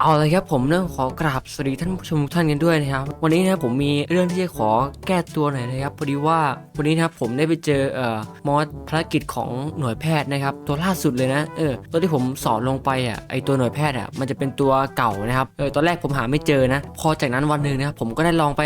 เอาเลยครับผมเรื่องขอกราบสวัสดีท่านผู้ชมทุกท่านกันด้วยนะครับ วันนี้นะผมมีเรื่องที่จะขอแก้ตัวหน่อยนะครับพอดีว่าวันนี้นะครับผมได้ไปเจอเอ่อมอสภารกิจของหน่วยแพทย์นะครับ ตัวล่าสุดเลยนะเออตัวที่ผมสอนลงไปอะไอตัวหน่วยแพทย์อะมันจะเป็นตัวเก่านะครับเออตอนแรกผมหาไม่เจอนะ พอจากนั้นวันหนึ่งนะครับผมก็ได้ลองไป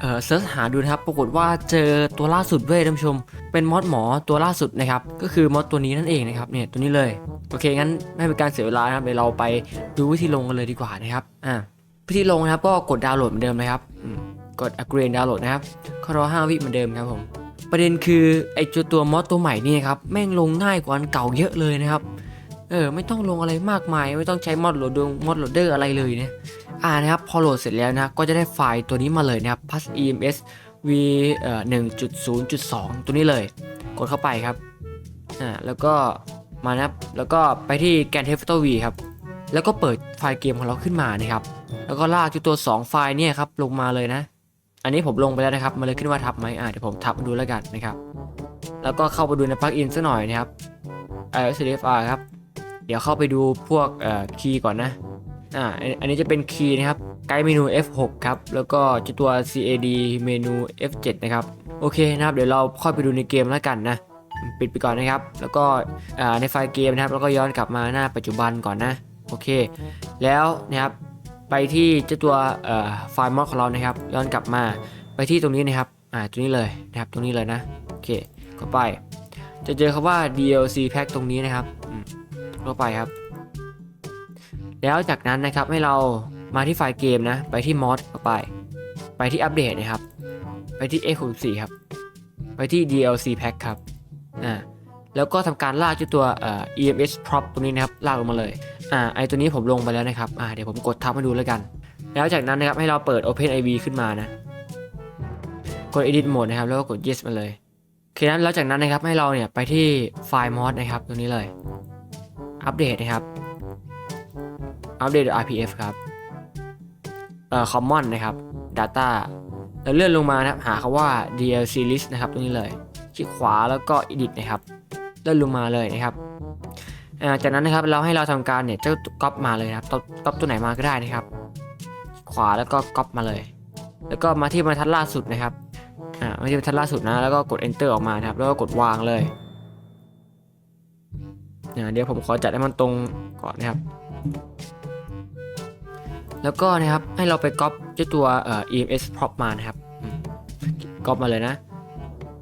เออเซิร์ชหาดูนะครับ ปรากฏว่าเจอตัวล่าสุดเว้ยท่านผู้ชม เป็นมอสหมอตัวล่าสุดนะครับก็คือมอสตัวนี้นั่นเองนะครับเนี่ยตัวนี้เลยโอเคงั้นไม่เป็นการเสียเวลานะครับเดี๋ยวเราไปดูวิธีลงกันเลยดีกว่านะครับอ่าวิธีลงนะครับก็กดดาวน์โหลดเหมือนเดิมนะครับกด upgrade ดาวน์โหลดนะครับก็รอ5วิเหมือนเดิมครับผมประเด็นคือไอ้ตัวตัวมอสตัวใหม่นี่ครับแม่งลงง่ายกว่าอันเก่าเยอะเลยนะครับเออไม่ต้องลงอะไรมากมาย ไม่ต้องใช้มอดโหลดดงมอดโหลดเดอร์อะไรเลยเนะอ่านะครับพอโหลดเสร็จแล้วนะก็จะได้ไฟล์ตัวนี้มาเลยนะครับ plus ems v เอ่อ1.0.2ตัวนี้เลย กดเข้าไปครับอ่าแล้วก็มานะครับแล้วก็ไปที่แกนเทฟโตอร์วีครับ แล้วก็เปิดไฟล์เกมของเราขึ้นมานะครับ แล้วก็ลากที่ตัว 2 ไฟล์เนี่ยครับลงมาเลยนะ อันนี้ผมลงไปแล้วนะครับมันเลยขึ้นว่าทับไหมอ่าเดี๋ยวผมทับดูแล้วกันนะครับ แล้วก็เข้าไปดูในปลั๊กอินสักหน่อยนะครับ iOSDFR ครับ เดี๋ยวเข้าไปดูพวกเอ่อคีย์ก่อนนะ อ่า อันนี้จะเป็นคีย์นะครับ ไกด์เมนู F6 ครับ แล้วก็จะตัว CAD เมนู F7 นะครับ โอเคนะครับ เดี๋ยวเราค่อยไปดูในเกมแล้วกันนะ ปิดไปก่อนนะครับ แล้วก็อ่าในไฟล์เกมนะครับ แล้วก็ย้อนกลับมาหน้าปัจจุบันก่อนนะ โอเค แล้วนะครับไปที่เจ้าตัวไฟล์มอดของเรานะครับ ย้อนกลับมาไปที่ตรงนี้นะครับอ่าตรงนี้เลยนะครับตรงนี้เลยนะโอเคเข้าไป จะเจอคำว่า DLC pack ตรงนี้นะครับเข้าไปครับ แล้วจากนั้นนะครับให้เรามาที่ไฟล์เกมนะ ไปที่มอดเข้าไป ไปที่อัปเดตนะครับ ไปที่ X64 ครับ ไปที่ DLC pack ครับอ่าแล้วก็ทำการลากเจ้าตัวเอ่อ EMS prop ตรงนี้นะครับลากลงมาเลย อ่าไอตัวนี้ผมลงไปแล้วนะครับอ่าเดี๋ยวผมกดทับมาดูแล้วกัน แล้วจากนั้นนะครับให้เราเปิด OpenIV ขึ้นมานะกด Edit Mode นะครับแล้วก็กด Yes มาเลยโอเคนั้นแล้วจากนั้นนะครับให้เราเนี่ยไปที่ไฟล์มอดนะครับตรงนี้เลย อัปเดตนะครับ อัปเดต RPF ครับเอ่อ common นะครับ data แล้วเลื่อนลงมานะครับหาคำว่า DLC list นะครับตรงนี้เลย คลิกขวาแล้วก็ edit นะครับ เลื่อนลงมาเลยนะครับ จากนั้นนะครับเราให้เราทำการเนี่ยเจ้าก๊อปมาเลยครับก๊อปตัวไหนมาก็ได้นะครับ ขวาแล้วก็ก๊อปมาเลย แล้วก็มาที่บรรทัดล่าสุดนะครับอ่ามาที่บรรทัดล่าสุดนะแล้วก็กด enter ออกมาครับแล้วก็กดวางเลยอ่าเดี๋ยวผมขอจัดให้มันตรงก่อนนะครับ แล้วก็นะครับให้เราไปก๊อปเจ้าตัวเอ่อ EMS prop มานะครับก๊อปมาเลยนะ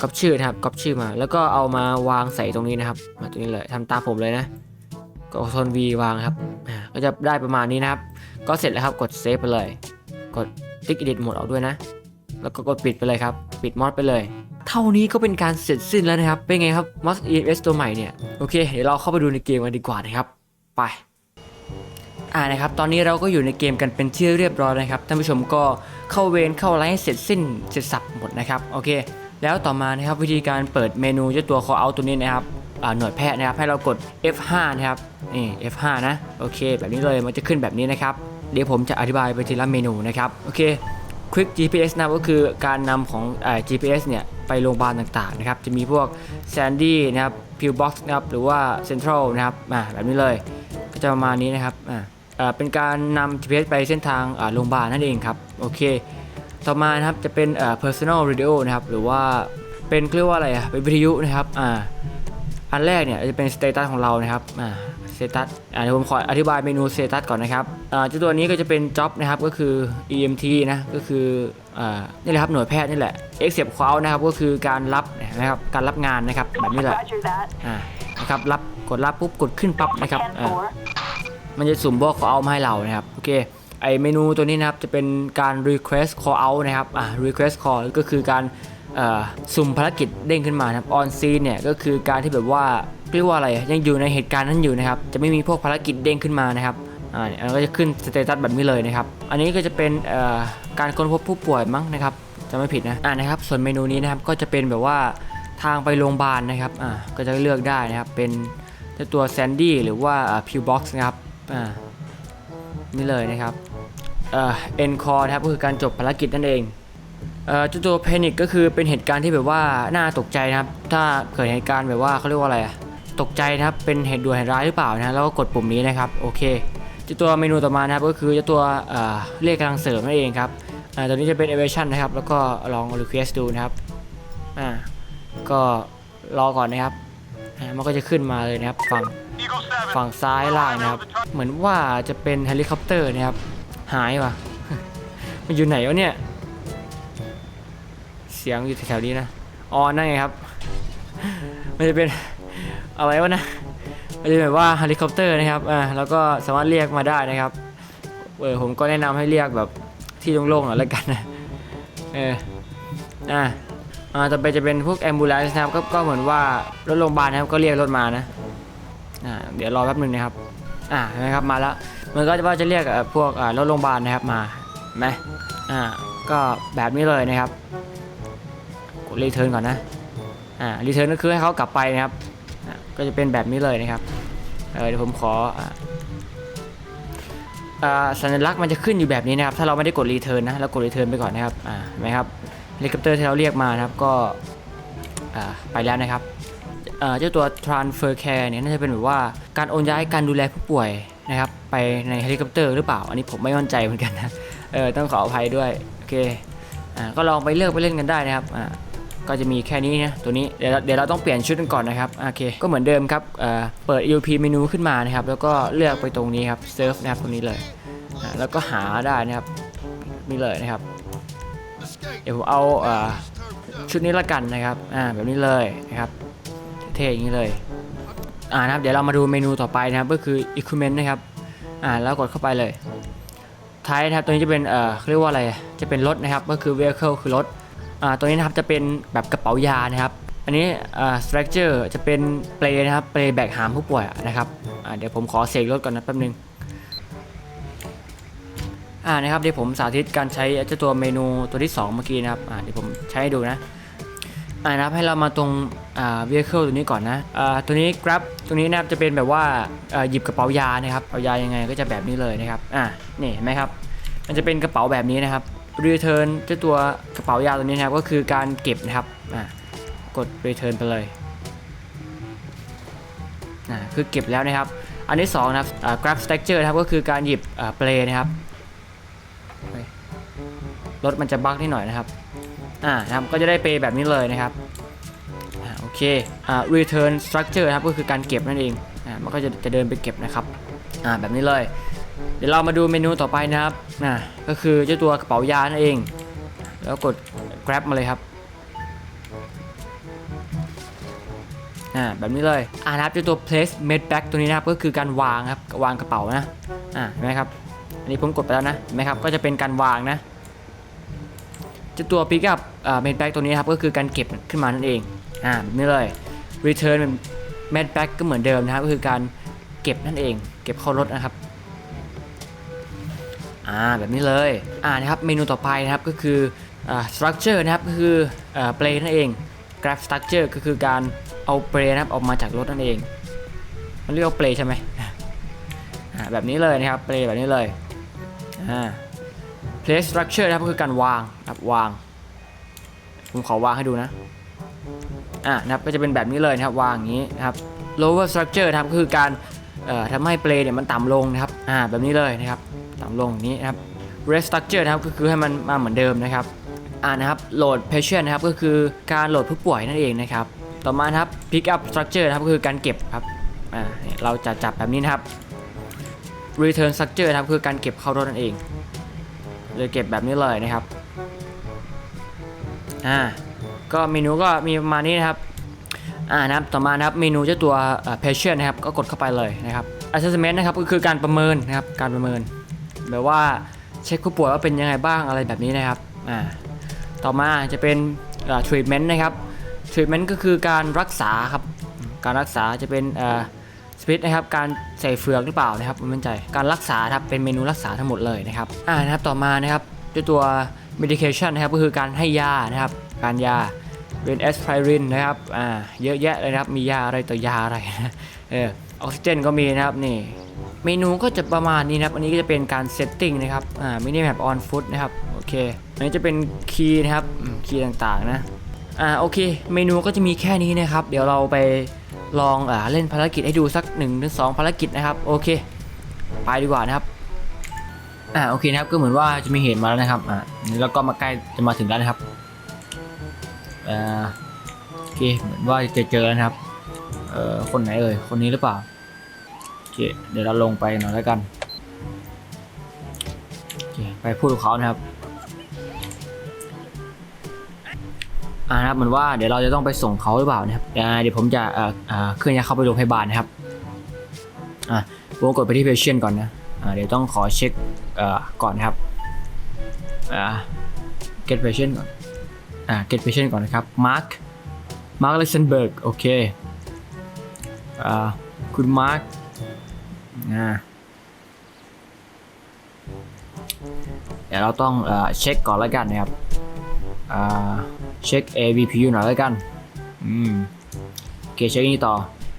ก๊อปชื่อนะครับก๊อปชื่อมา แล้วก็เอามาวางใส่ตรงนี้นะครับ มาตรงนี้เลยทำตามผมเลยนะ ก็โทน V วางครับก็จะได้ประมาณนี้นะครับ ก็เสร็จแล้วครับกดเซฟไปเลย กดติ๊ก edit หมดออกด้วยนะ แล้วก็กดปิดไปเลยครับ ปิดมอดไปเลย เท่านี้ก็เป็นการเสร็จสิ้นแล้วนะครับ เป็นไงครับ Moss EMS ตัวใหม่เนี่ย โอเค เดี๋ยวเราเข้าไปดูในเกมกันดีกว่านะครับ ไปอ่านะครับ ตอนนี้เราก็อยู่ในเกมกันเป็นที่เรียบร้อยนะครับ ท่านผู้ชมก็เข้าเวรเข้าไรให้เสร็จสิ้นเสร็จสับหมดนะครับ โอเค แล้วต่อมานะครับวิธีการเปิดเมนูเจ้าตัว call out ตัวนี้นะครับ หน่วยแพทย์นะครับ ให้เรากด F5 นะครับนี่ F5 นะ โอเค แบบนี้เลยมันจะขึ้นแบบนี้นะครับ เดี๋ยวผมจะอธิบายไปทีละเมนูนะครับ โอเค Quick GPS นะก็คือการนำของอ GPS เนี่ยไปโรงพยาบาลต่างๆนะครับ จะมีพวก Sandy นะครับ Pillbox นะครับ หรือว่า Central นะครับอ่าแบบนี้เลย ก็จะประมาณนี้นะครับอ่าเป็นการนำ GPS ไปเส้นทางโรงพยาบาลนั่นเองครับ โอเค ต่อมานะครับจะเป็น personal radio นะครับ หรือว่าเป็นเรียกว่าอะไรอะ เป็นวิทยุนะครับ อ่า อันแรกเนี่ยจะเป็นสเตตัสของเรานะครับอ่าสเตตัสอ่าเดี๋ยวผมขออธิบายเมนูสเตตัสก่อนนะครับอ่าเจ้าตัวนี้ก็จะเป็น job นะครับก็คือ EMT นะก็คืออ่านี่แหละครับหน่วยแพทย์นี่แหละ except call นะครับก็คือการรับนะครับการรับงานนะครับแบบนี้แหละอ่านะครับรับกดรับปุ๊บกดขึ้นปั๊บนะครับอ่ามันจะสุ่มพวก call out มาให้เรานะครับโอเคไอเมนูตัวนี้นะครับจะเป็นการ request call out นะครับอ่า request call ก็คือการ สุ่มภารกิจเด้งขึ้นมาครับ on scene เนี่ยก็คือการที่แบบว่าเรียกว่าอะไรยังอยู่ในเหตุการณ์นั้นอยู่นะครับ จะไม่มีพวกภารกิจเด้งขึ้นมานะครับอ่าเนี่ยมันก็จะขึ้นสเตตัสแบบนี้เลยนะครับ อันนี้ก็จะเป็นการค้นพบผู้ป่วยมั้งนะครับจะไม่ผิดนะอ่านะครับ ส่วนเมนูนี้นะครับก็จะเป็นแบบว่าทางไปโรงพยาบาลนะครับอ่าก็จะเลือกได้นะครับเป็นตัวแซนดี้หรือว่าพิวบ็อกซ์นะครับอ่านี่เลยนะครับเอ่อ end call นะครับก็คือการจบภารกิจนั่นเอง เจ้าตัว panic ก็คือเป็นเหตุการณ์ที่แบบว่าน่าตกใจนะครับ ถ้าเกิดเหตุการณ์แบบว่าเขาเรียกว่าอะไรอะตกใจนะครับ เป็นเหตุด่วนเหตุร้ายหรือเปล่านะแล้วก็กดปุ่มนี้นะครับ โอเคเจ้าตัวเมนูต่อมานะครับ ก็คือเจ้าตัวเรียกกำลังเสริมนั่นเองครับตัวนี้จะเป็น elevation นะครับ แล้วก็ลอง request ดูนะครับ อ่า ก็รอก่อนนะครับ มันก็จะขึ้นมาเลยนะครับ ฝั่ง ฝั่งซ้ายล่างนะครับ เหมือนว่าจะเป็นเฮลิคอปเตอร์นะครับ หายว่ะ มันอยู่ไหนวะเนี่ย สียงอยู่แถวๆนี้นะอ๋อนั่นไงครับ มันจะเป็นอะไรวะนะมันจะแบบว่าเฮลิคอปเตอร์นะครับอ่าแล้วก็สามารถเรียกมาได้นะครับเออผมก็แนะนำให้เรียกแบบที่โล่งๆหน่อยแล้วกันนะเอออ่าอ่าต่อไปจะเป็นพวกแอมบูเลนซ์นะครับก็ก็เหมือนว่ารถโรงพยาบาลนะครับก็เรียกรถมานะอ่าเดี๋ยวรอแป๊บหนึงนะครับอ่าเห็นไหมครับมาแล้วมันก็จะว่าจะเรียกพวกรถโรงพยาบาลนะครับมาไหมอ่าก็แบบนี้เลยนะครับ รีเทิร์นก่อนนะอ่ารีเทิร์นก็คือให้เขากลับไปนะครับก็จะเป็นแบบนี้เลยนะครับเออเดี๋ยวผมขออ่าสัญลักษณ์มันจะขึ้นอยู่แบบนี้นะครับ ถ้าเราไม่ได้กดรีเทิร์นนะเรากดรีเทิร์นไปก่อนนะครับอ่าเห็นไหมครับเฮลิคอปเตอร์ที่เราเรียกมานะครับก็อ่าไปแล้วนะครับเอ่อเจ้าตัว transfer care เนี่ยน่าจะเป็นแบบว่าการโอนย้ายการดูแลผู้ป่วยนะครับ ไปในเฮลิคอปเตอร์หรือเปล่า อันนี้ผมไม่มั่นใจเหมือนกันนะเออต้องขออภัยด้วย โอเคอ่าก็ลองไปเลือกไปเล่นกันได้นะครับอ่า ก็จะมีแค่นี้นะตัวนี้เดี๋ยวเราเดี๋ยวเราต้องเปลี่ยนชุดกันก่อนนะครับโอเคก็เหมือนเดิมครับเเปิด EUP เมนูขึ้นมานะครับแล้วก็เลือกไปตรงนี้ครับ surf นะครับตรงนี้เลยแล้วก็หาได้นะครับนี่เลยนะครับ เดี๋ยวผมเอาเอ่อชุดนี้ละกันนะครับอ่าแบบนี้เลยนะครับเท่ๆอย่างนี้เลยอ่านะครับเดี๋ยวเรามาดูเมนูต่อไปนะครับก็คือ equipment นะครับอ่าแล้วกดเข้าไปเลยท้ายนะครับตัวนี้จะเป็นเอ่อเรียกว่าอะไรจะเป็นรถนะครับก็คือ vehicle คือรถ ตัวนี้นะครับจะเป็นแบบกระเป๋ายานะครับ อันนี้อ่า structure จะเป็นเปลนะครับเปลแบกหามผู้ป่วยนะครับอ่าเดี๋ยวผมขอเสกรถก่อนนะแป๊บนึงอ่านะครับเดี๋ยวผมสาธิตการใช้เจ้าตัวเมนูตัวที่สองเมื่อกี้นะครับอ่าเดี๋ยวผมใช้ให้ดูนะอ่านะครับให้เรามาตรงอ่า vehicle ตัวนี้ก่อนนะอ่าตัวนี้ grab ตัวนี้นะครับจะเป็นแบบว่าอ่าหยิบกระเป๋ายานะครับเอายายังไงก็จะแบบนี้เลยนะครับอ่านี่เห็นไหมครับมันจะเป็นกระเป๋าแบบนี้นะครับ return เจ้าตัวกระเป๋ายาตัวนี้นะครับก็คือการเก็บนะครับอ่ากด return ไปเลยอ่าคือเก็บแล้วนะครับ อันที่สองนะครับอ่า grab stacker นะครับก็คือการหยิบอ่าเปลนะครับรถมันจะบั๊กนิดหน่อยนะครับอ่านะครับก็จะได้เปแบบนี้เลยนะครับอ่าโอเคอ่า return structure นะครับก็คือการเก็บนั่นเองอ่ามันก็จะจะเดินไปเก็บนะครับอ่าแบบนี้เลย เดี๋ยวเรามาดูเมนูต่อไปนะครับนะก็คือเจ้าตัวกระเป๋ายานั่นเอง แล้วกด grab มาเลยครับอ่าแบบนี้เลยอ่านะครับเจ้าตัว place med bag ตัวนี้นะครับก็คือการวางครับวางกระเป๋านะอ่าเห็นไหมครับอันนี้ผมกดไปแล้วนะเห็นไหมครับก็จะเป็นการวางนะเจ้าตัว pick up main bag ตัวนี้นครับก็คือการเก็บขึ้นมานั่นเองอ่าแบบนี้เลย return main bag ก็เหมือนเดิมนะครับก็คือการเก็บนั่นเอง เก็บเข้ารถนะครับ อ่าแบบนี้เลยอ่านะครับเมนูต่อไปนะครับก็คืออ่า structure นะครับก็คืออ่า play นั่นเอง grab structure ก็คือการเอา play นะครับออกมาจากรถนั่นเอง มันเรียกว่า play ใช่ไหมอ่าแบบนี้เลยนะครับ play แบบนี้เลยอ่า place structure นะครับก็คือการวางนะครับวาง ผมขอวางให้ดูนะอ่านะครับก็จะเป็นแบบนี้เลยนะครับวางอย่างนี้นะครับ lower structure นะครับก็คือการเอ่อทำให้เปลเนี่ยมันต่ำลงนะครับอ่าแบบนี้เลยนะครับ ต่ำลงอย่างนี้นะครับ rest structure นะครับก็คือให้มันมาเหมือนเดิมนะครับอ่านะครับ load patient นะครับก็คือการโหลดผู้ป่วยนั่นเองนะครับ ต่อมาครับ pick up structure นะครับก็คือการเก็บครับอ่าเนี่ยเราจะจับแบบนี้นะครับ return structure นะครับคือการเก็บเข้ารถนั่นเองเลยเก็บแบบนี้เลยนะครับอ่าก็เมนูก็มีประมาณนี้นะครับอ่านะครับต่อมานะครับเมนูเจ้าตัว patient นะครับก็กดเข้าไปเลยนะครับ assessment นะครับก็คือการประเมินนะครับการประเมิน แบบว่าเช็คผู้ป่วยว่าเป็นยังไงบ้างอะไรแบบนี้นะครับอ่าต่อมาจะเป็นเอ่อ treatment นะครับ treatment ก็คือการรักษาครับการรักษาจะเป็นอ่อสปิทนะครับการใส่เฟือกหรือเปล่านะครับไม่มั่นใจการรักษาครับเป็นเมนูรักษาทั้งหมดเลยนะครับอ่านะครับต่อมานะครับด้วยตัว medication นะครับก็คือการให้ยานะครับการยาเป็นแอสไพรินนะครับอ่าเยอะแยะเลยนะครับมียาอะไรต่อยาอะไรนะเออออกซิเจนก็มีนะครับนี่ เมนูก็จะประมาณนี้นะครับ อันนี้ก็จะเป็นการเซตติ้งนะครับ อ่ามินิแมปออนฟุตนะครับ โอเค อันนี้จะเป็นคีย์นะครับ คีย์ต่างๆนะ อ่า โอเค เมนูก็จะมีแค่นี้นะครับ เดี๋ยวเราไปลองอ่าเล่นภารกิจให้ดูสัก1นถึงสภารกิจนะครับ โอเค ไปดีกว่านะครับ อ่า โอเคนะครับ ก็เหมือนว่าจะมีเหตุมาแล้วนะครับ อ่า แล้วก็มาใกล้จะมาถึงแล้วนะครับ อ่า โอเค เหมือนว่าจะเจอแล้วนะครับ เอ่อ คนไหนเอ่ย คนนี้หรือเปล่า เค เดี๋ยวเราลงไปหน่อยแล้วกันโอเคไปพูดกับเขานะครับอ่านะครับเหมือนว่าเดี๋ยวเราจะต้องไปส่งเขาหรือเปล่านะครับเดี๋ยวผมจะเอ่ออ่าเคลื่อนย้ายเขาไปโรงพยาบาลนะครับอ่าผมกดไปที่ patient ก่อนนะอ่าเดี๋ยวต้องขอเช็คเอ่อก่อนนะครับอ่า get patient ก่อนอ่า get patient ก่อนนะครับ mark mark Luxembourg โอเคอ่าคุณ mark อ่าเดี๋ยวเราต้องเอ่อเช็คก่อนแล้วกันนะครับอ่าเช็ค AVPU หน่อยแล้วกันอืมโอเคเช็คนี้ต่อ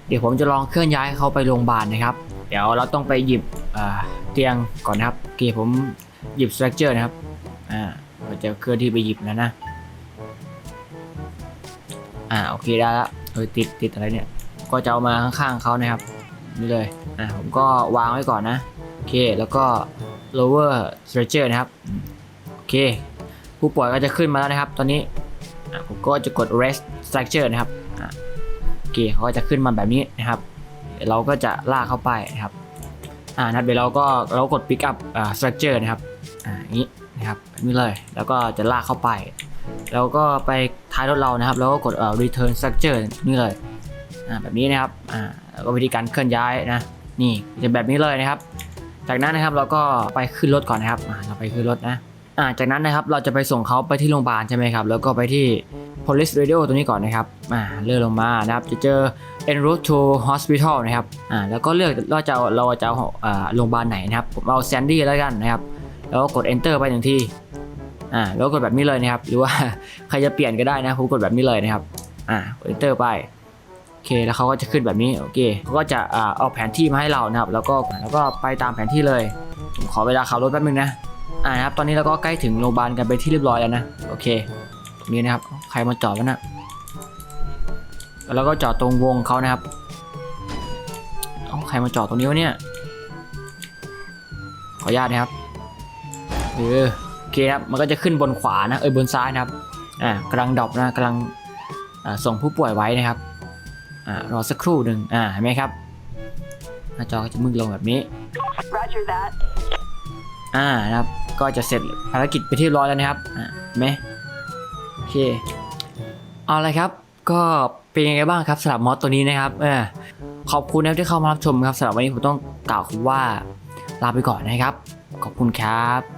เดี๋ยวผมจะลองเคลื่อนย้ายเขาไปโรงพยาบาลนะครับ เดี๋ยวเราต้องไปหยิบอ่าเตียงก่อนนะครับโอเคผมหยิบ structure นะครับอ่าเราจะเคลื่อนที่ไปหยิบแล้วนะอ่าโอเคได้แล้วเออติดติดอะไรเนี่ย ก็จะเอามาข้างๆเขานะครับ นี่เลย อ่าผมก็วางไว้ก่อนนะ โอเค แล้วก็ lower structure นะครับ โอเค ผู้ป่วยก็จะขึ้นมาแล้วนะครับ ตอนนี้อะผมก็จะกด rest structure นะครับอะโอเคเขาก็จะขึ้นมาแบบนี้นะครับ เราก็จะลากเข้าไปนะครับ อ่านะครับเดี๋ยวเราก็เรากด pick up อ่า structure นะครับ อ่าอย่างนี้นะครับนี้เลย แล้วก็จะลากเข้าไป แล้วก็ไปท้ายรถเรานะครับ แล้วก็กดเอ่อ return structure นี่เลย อ่าแบบนี้นะครับ อ่า แล้วก็วิธีการเคลื่อนย้ายนะ นี่จะแบบนี้เลยนะครับ จากนั้นนะครับเราก็ไปขึ้นรถก่อนนะครับเราไปขึ้นรถนะอ่าจากนั้นนะครับเราจะไปส่งเขาไปที่โรงพยาบาลใช่ไหมครับ แล้วก็ไปที่ police radio ตัวนี้ก่อนนะครับอ่าเลื่อนลงมานะครับ จะเจอ en route to hospital นะครับอ่าแล้วก็เลือกว่าจะเราจะเอาโรงพยาบาลไหนนะครับผมเอา Sandy แล้วกันนะครับ แล้วก็กด enter ไปหนึ่งทีอ่าแล้วกดแบบนี้เลยนะครับ หรือว่าใครจะเปลี่ยนก็ได้นะผมกดแบบนี้เลยนะครับอ่ากด enter ไป เคแล้วเขาก็จะขึ้นแบบนี้โอเคเขาก็จะอ่าเอาแผนที่มาให้เรานะครับ แล้วก็แล้วก็ไปตามแผนที่เลยผมขอเวลาขับรถแป๊บนึงนะอ่านะครับตอนนี้เราก็ใกล้ถึงโรงพยาบาลกันไปที่เรียบร้อยแล้วนะโอเคตรงนี้นะครับใครมาจอดวะนะแล้วก็จอดตรงวงเขานะครับเอาใครมาจอดตรงนี้วะเนี่ยขออนุญาตนะครับเออโอเคครับมันก็จะขึ้นบนขวานะเออบนซ้ายนะครับอ่ากำลังดรอปนะกำลังส่งผู้ป่วยไว้นะครับ อ่ารอสักครู่หนึ่งอ่าเห็นไหมครับหน้าจอก็จะมึนลงแบบนี้ Roger that. อ่านะครับก็จะเสร็จภารกิจไปที่เรียบร้อยแล้วนะครับอ่าเห็นไหมโอเคเอาเลยครับ ก็เป็นยังไงบ้างครับสำหรับมอสตัวนี้นะครับเออขอบคุณนะครับที่เข้ามารับชมครับสำหรับวันนี้ผมต้องกล่าวคำว่าลาไปก่อนนะครับ ขอบคุณครับ